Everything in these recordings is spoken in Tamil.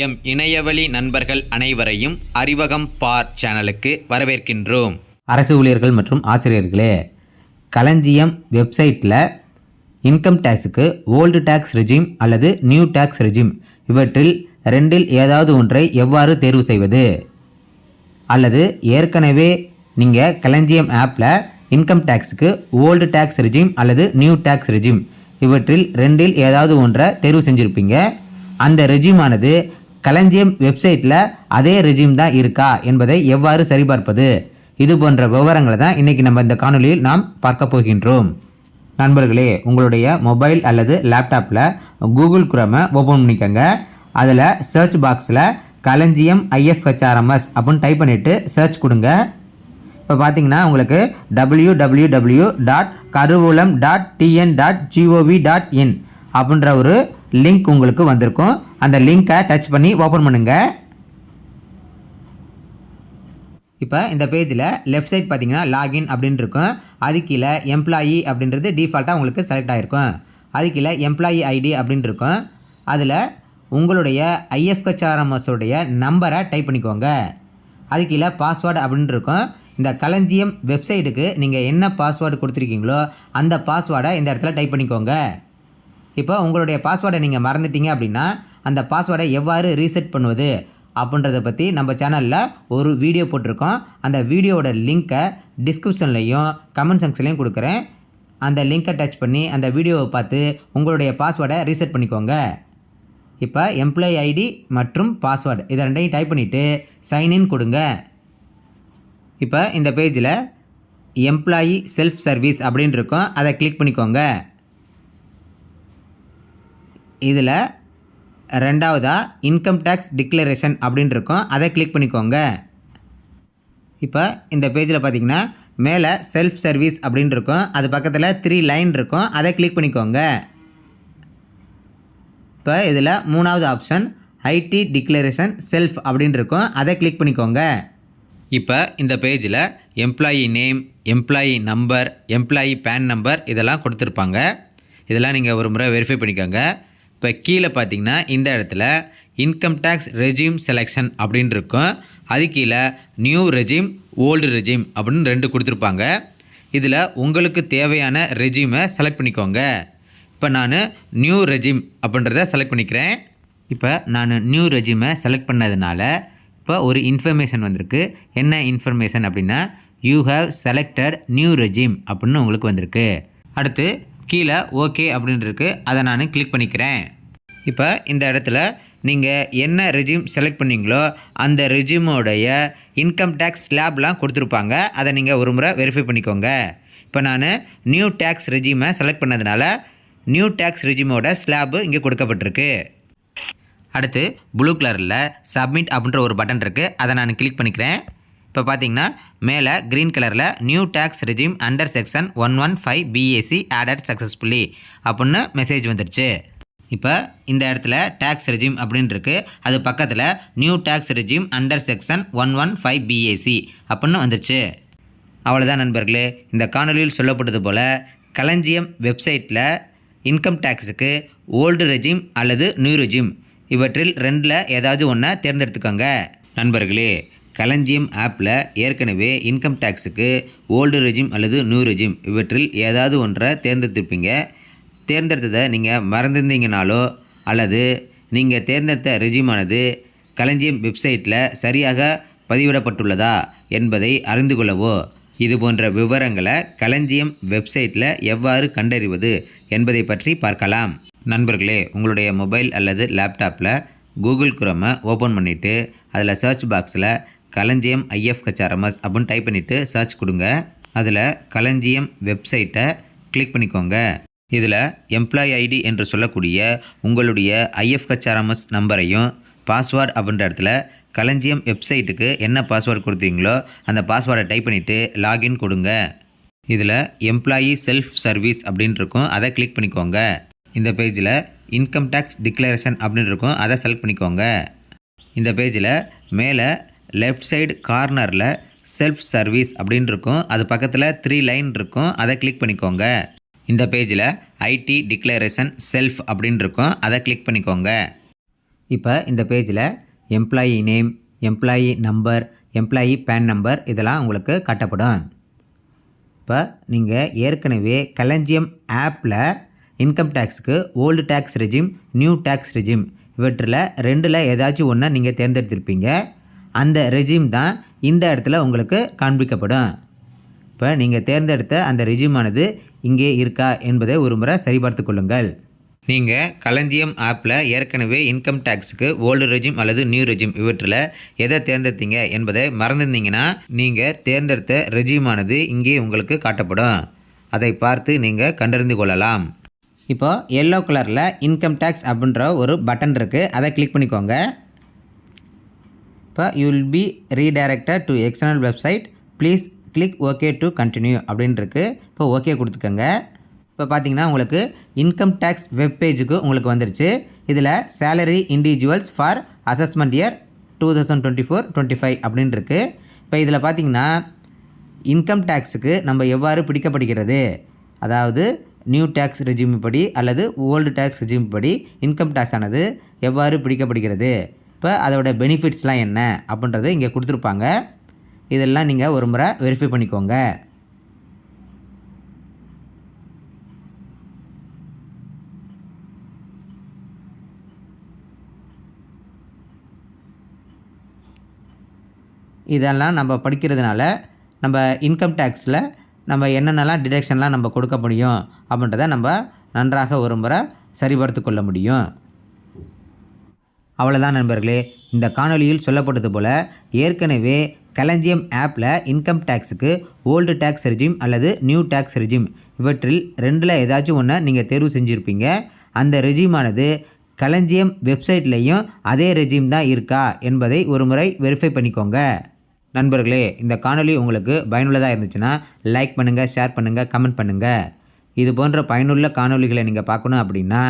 எம் இணையவழி நண்பர்கள் அனைவரையும் அறிவகம் பார் சேனலுக்கு வரவேற்கின்றோம். அரசு ஊழியர்கள் மற்றும் ஆசிரியர்களே களஞ்சியம் வெப்சைட்டில் இன்கம் டேக்ஸுக்கு ஓல்டு டேக்ஸ் ரெஜிம் அல்லது நியூ டேக்ஸ் ரெஜிம் இவற்றில் ரெண்டில் ஏதாவது ஒன்றை எவ்வாறு தேர்வு செய்வது? அல்லது ஏற்கனவே நீங்கள் களஞ்சியம் ஆப்பில் இன்கம் டேக்ஸுக்கு ஓல்டு டேக்ஸ் ரெஜிம் அல்லது நியூ டேக்ஸ் ரெஜிம் இவற்றில் ரெண்டில் ஏதாவது ஒன்றை தேர்வு செஞ்சுருப்பீங்க. அந்த ரெஜிமானது களஞ்சியம் வெப்சைட்டில் அதே ரெஜிம் தான் இருக்கா என்பதை எவ்வாறு சரிபார்ப்பது? இது போன்ற விவரங்களை தான் இன்றைக்கி நம்ம இந்த காணொலியில் நாம் பார்க்க போகின்றோம். நண்பர்களே உங்களுடைய மொபைல் அல்லது லேப்டாப்பில் கூகுள் குரோமை ஓப்பன் பண்ணிக்கோங்க. அதில் சர்ச் பாக்ஸில் களஞ்சியம் ஐஎஃப்ஹெச்ஆர்எம்எஸ் அப்படின்னு டைப் பண்ணிவிட்டு சர்ச் கொடுங்க. இப்போ பார்த்தீங்கன்னா உங்களுக்கு W W W dot Karuvoolam dot TN dot GOV dot in அப்படின்ற ஒரு லிங்க் உங்களுக்கு வந்திருக்கும். அந்த லிங்க்கை டச் பண்ணி ஓப்பன் பண்ணுங்கள் இப்போ இந்த பேஜில் லெஃப்ட் சைட் பார்த்தீங்கன்னா லாகின் அப்படின்னு இருக்கும். அது கீழே எம்ப்ளாயி அப்படின்றது டிஃபால்ட்டாக உங்களுக்கு செலக்ட் ஆகிருக்கும் அது கீழே எம்ப்ளாயி ஐடி அப்படின்னு இருக்கும். அதில் உங்களுடைய ஐஎஃப்கச்ஆர்எம்எஸோடைய நம்பரை டைப் பண்ணிக்கோங்க. அது கீழே பாஸ்வேர்டு அப்படின்னு இருக்கும். இந்த களஞ்சியம் வெப்சைட்டுக்கு நீங்கள் என்ன பாஸ்வேர்டு கொடுத்துருக்கீங்களோ அந்த பாஸ்வேர்டை இந்த இடத்துல டைப் பண்ணிக்கோங்க. இப்போ உங்களுடைய பாஸ்வேர்டை நீங்கள் மறந்துட்டீங்க அப்படின்னா அந்த பாஸ்வேர்டை எவ்வாறு ரீசெட் பண்ணுவது அப்படின்றத பற்றி நம்ம சேனலில் ஒரு வீடியோ போட்டிருக்கோம். அந்த வீடியோவோட லிங்க்கை டிஸ்கிரிப்ஷன்லையும் கமெண்ட் செக்ஷன்லையும் கொடுக்குறேன். அந்த லிங்க்கை டச் பண்ணி அந்த வீடியோவை பார்த்து உங்களுடைய பாஸ்வேர்டை ரீசெட் பண்ணிக்கோங்க. இப்போ எம்ப்ளாயி ஐடி மற்றும் பாஸ்வேர்டு இதை ரெண்டையும் டைப் பண்ணிவிட்டு சைன்இன் கொடுங்க. இப்போ இந்த பேஜில் எம்ப்ளாயி செல்ஃப் சர்வீஸ் அப்படின்னு இருக்கும். அதை கிளிக் பண்ணிக்கோங்க. இதில் ரெண்டாவதாக இன்கம் டேக்ஸ் டிக்ளரேஷன் அப்படின்னு இருக்கும் அதை கிளிக் பண்ணிக்கோங்க. இப்போ இந்த பேஜில் பார்த்தீங்கன்னா மேலே செல்ஃப் சர்வீஸ் அப்படின்னு இருக்கும் அது பக்கத்தில் த்ரீ லைன் இருக்கும். அதை கிளிக் பண்ணிக்கோங்க. இப்போ இதில் மூணாவது ஆப்ஷன் ஐடி டிக்ளரேஷன் செல்ஃப் அப்படின்னு இருக்கும் அதை கிளிக் பண்ணிக்கோங்க. இப்போ இந்த பேஜில் employee name employee number employee PAN number இதெல்லாம் கொடுத்துருப்பாங்க. இதெல்லாம் நீங்கள் ஒரு முறை வெரிஃபை பண்ணிக்கோங்க. இப்போ கீழே பார்த்தீங்கன்னா இந்த இடத்துல இன்கம் டேக்ஸ் ரெஜிம் செலெக்ஷன் அப்படின்னு இருக்கும். அது கீழே நியூ ரெஜிம் ஓல்டு ரெஜிம் அப்படின்னு ரெண்டு கொடுத்துருப்பாங்க. இதில் உங்களுக்கு தேவையான ரெஜிமை செலக்ட் பண்ணிக்கோங்க. இப்போ நான் நியூ ரெஜிம் அப்படின்றத செலக்ட் பண்ணிக்கிறேன். இப்போ நான் நியூ ரெஜிமை செலக்ட் பண்ணதுனால இப்போ ஒரு இன்ஃபர்மேஷன் வந்திருக்கு. என்ன இன்ஃபர்மேஷன் அப்படின்னா you have selected new regime அப்படின்னு உங்களுக்கு வந்திருக்கு. அடுத்து கீழே ஓகே அப்படின்னு அதை நான் கிளிக் பண்ணிக்கிறேன். இப்போ இந்த இடத்துல நீங்கள் என்ன ரெஜியூம் செலக்ட் பண்ணீங்களோ அந்த ரெஜ்யூமோடைய இன்கம் டேக்ஸ் ஸ்லாப்லாம் கொடுத்துருப்பாங்க. அதை நீங்கள் ஒரு முறை வெரிஃபை பண்ணிக்கோங்க. இப்போ நான் நியூ டேக்ஸ் ரெஜியூமை செலக்ட் பண்ணதுனால நியூ டேக்ஸ் ரெஜ்யூமோட ஸ்லாபு இங்கே கொடுக்கப்பட்டிருக்கு. அடுத்து ப்ளூ கலரில் சப்மிட் அப்படின்ற ஒரு பட்டன் இருக்குது அதை நான் கிளிக் பண்ணிக்கிறேன். இப்போ பார்த்தீங்கன்னா மேலே க்ரீன் கலரில் new tax regime under section one one five BAC added successfully அப்படின்னு மெசேஜ் வந்துருச்சு. இப்போ இந்த இடத்துல டேக்ஸ் ரெஜிம் அப்படின்னு அது பக்கத்தில் new tax regime under section one one five BAC அப்படின்னு வந்துருச்சு. அவ்வளோதான் நண்பர்களே. இந்த காணொலியில் சொல்லப்பட்டது போல் களஞ்சியம் வெப்சைட்டில் இன்கம் டேக்ஸுக்கு ஓல்டு ரெஜிம் அல்லது நியூ ரெஜிம் இவற்றில் ரெண்டில் ஏதாவது ஒன்றை தேர்ந்தெடுத்துக்கோங்க. நண்பர்களே களஞ்சியம் ஆப்பில் ஏற்கனவே இன்கம் டேக்ஸுக்கு ஓல்டு ரெஜிம் அல்லது நியூ ரெஜிம் இவற்றில் ஏதாவது ஒன்றை தேர்ந்தெடுத்திருப்பீங்க. தேர்ந்தெடுத்ததை நீங்கள் மறந்திருந்தீங்கனாலோ அல்லது நீங்கள் தேர்ந்தெடுத்த ரெஜிமானது களஞ்சியம் வெப்சைட்டில் சரியாக பதிவிடப்பட்டுள்ளதா என்பதை அறிந்து கொள்ளவோ. இது போன்ற விவரங்களை களஞ்சியம் வெப்சைட்டில் எவ்வாறு கண்டறிவது என்பதை பற்றி பார்க்கலாம். நண்பர்களே உங்களுடைய மொபைல் அல்லது லேப்டாப்பில் கூகுள் குரோமை ஓப்பன் பண்ணிவிட்டு அதில் சர்ச் பாக்ஸில் களஞ்சியம் ஐஎஃப்ஹெச்ஆர்எம்எஸ் அப்படின்னு டைப் பண்ணிவிட்டு சர்ச் கொடுங்க. அதில் களஞ்சியம் வெப்சைட்டை கிளிக் பண்ணிக்கோங்க. இதில் எம்ப்ளாயி ஐடி என்று சொல்லக்கூடிய உங்களுடைய ஐஎஃப்ஹெச்ஆர்எம்எஸ் நம்பரையும் பாஸ்வேர்டு அப்படின்ற இடத்துல களஞ்சியம் வெப்சைட்டுக்கு என்ன பாஸ்வேர்டு கொடுத்தீங்களோ அந்த பாஸ்வேர்டை டைப் பண்ணிவிட்டு லாகின் கொடுங்க. இதில் எம்ப்ளாயி செல்ஃப் சர்வீஸ் அப்படின்னு இருக்கும். அதை கிளிக் பண்ணிக்கோங்க. இந்த பேஜில் இன்கம் டேக்ஸ் டிக்ளரேஷன் அப்படின்னு இருக்கும். அதை செலக்ட் பண்ணிக்கோங்க. இந்த பேஜில் மேலே லெஃப்ட் சைடு கார்னரில் செல்ஃப் சர்வீஸ் அப்படின்னு இருக்கும் அது பக்கத்தில் த்ரீ லைன் இருக்கும் அதை கிளிக் பண்ணிக்கோங்க. இந்த பேஜில் ஐடி டிக்ளரேஷன் செல்ஃப் அப்படின்னு இருக்கும் அதை கிளிக் பண்ணிக்கோங்க. இப்போ இந்த பேஜில் employee name employee number employee PAN number இதெல்லாம் உங்களுக்கு காட்டப்படும். இப்போ நீங்கள் ஏற்கனவே களஞ்சியம் ஆப்பில் income டேக்ஸுக்கு old tax regime new tax regime இவற்றில் ரெண்டில் ஏதாச்சும் ஒன்றை நீங்கள் தேர்ந்தெடுத்திருப்பீங்க. அந்த ரெஜிம் தான் இந்த இடத்துல உங்களுக்கு காண்பிக்கப்படும். இப்போ நீங்கள் தேர்ந்தெடுத்த அந்த ரெஜிமானது இங்கே இருக்கா என்பதை ஒரு முறை சரிபார்த்து கொள்ளுங்கள். நீங்கள் களஞ்சியம் ஆப்பில் ஏற்கனவே இன்கம் டேக்ஸுக்கு ஓல்டு ரெஜிம் அல்லது நியூ ரெஜிம் இவற்றில் எதை தேர்ந்தெடுத்தீங்க என்பதை மறந்துருந்தீங்கன்னா நீங்கள் தேர்ந்தெடுத்த ரெஜிமானது இங்கே உங்களுக்கு காட்டப்படும். அதை பார்த்து நீங்கள் கண்டறிந்து கொள்ளலாம். இப்போ எல்லோ கலரில் இன்கம் டேக்ஸ் அப்படின்ற ஒரு பட்டன் இருக்குது அதை கிளிக் பண்ணிக்கோங்க. இப்போ you will be redirected to external website please click okay to continue அப்படின்ட்டுருக்கு இப்போ ஓகே கொடுத்துக்கோங்க. இப்போ பார்த்தீங்கன்னா உங்களுக்கு இன்கம் டேக்ஸ் வெப் பேஜுக்கு உங்களுக்கு வந்துருச்சு. இதில் salary individuals for assessment year two thousand twenty four twenty five அப்படின்ட்டுருக்கு இப்போ இதில் பார்த்தீங்கன்னா இன்கம் டேக்ஸுக்கு நம்ம எவ்வாறு பிடிக்கப்படுகிறது? அதாவது நியூ டேக்ஸ் ரெஜிம் படி அல்லது ஓல்டு டேக்ஸ் ரெஜிம் படி இன்கம் டேக்ஸ் ஆனது எவ்வாறு பிடிக்கப்படுகிறது? இப்போ அதோட பெனிஃபிட்ஸ்லாம் என்ன அப்படின்றத இங்கே கொடுத்துருப்பாங்க. இதெல்லாம் நீங்கள் ஒரு முறை வெரிஃபை பண்ணிக்கோங்க. இதெல்லாம் நம்ம படிக்கிறதுனால நம்ம இன்கம் டேக்ஸில் நம்ம என்னென்னலாம் டிடக்ஷன்லாம் நம்ம கொடுக்க முடியும் அப்படின்றத நம்ம நன்றாக ஒரு முறை சரிபார்த்து கொள்ள முடியும். அவ்வளோதான் நண்பர்களே. இந்த காணொளியில் சொல்லப்பட்டது போல் ஏற்கனவே களஞ்சியம் ஆப்பில் இன்கம் டேக்ஸுக்கு ஓல்டு டேக்ஸ் ரெஜிம் அல்லது நியூ டேக்ஸ் ரெஜிம் இவற்றில் ரெண்டில் ஏதாச்சும் ஒன்று நீங்கள் தேர்வு செஞ்சுருப்பீங்க. அந்த ரெஜிமானது களஞ்சியம் வெப்சைட்லேயும் அதே ரெஜிம் தான் இருக்கா என்பதை ஒரு முறை வெரிஃபை பண்ணிக்கோங்க. நண்பர்களே இந்த காணொளி உங்களுக்கு பயனுள்ளதாக இருந்துச்சுன்னா லைக் பண்ணுங்கள் ஷேர் பண்ணுங்கள் கமெண்ட் பண்ணுங்கள் இது போன்ற பயனுள்ள காணொளிகளை நீங்கள் பார்க்கணும் அப்படின்னா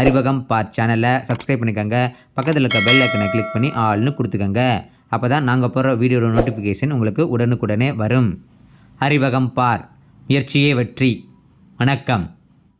அறிவகம் பார் சேனலை சப்ஸ்கிரைப் பண்ணிக்கோங்க. பக்கத்தில் இருக்க பெல் ஐக்கனை கிளிக் பண்ணி ஆள்னு கொடுத்துக்கோங்க. அப்போ தான் நாங்கள் போகிற வீடியோட நோட்டிஃபிகேஷன் உங்களுக்கு உடனுக்குடனே வரும். அறிவகம் பார் முயற்சியே வெற்றி. வணக்கம்.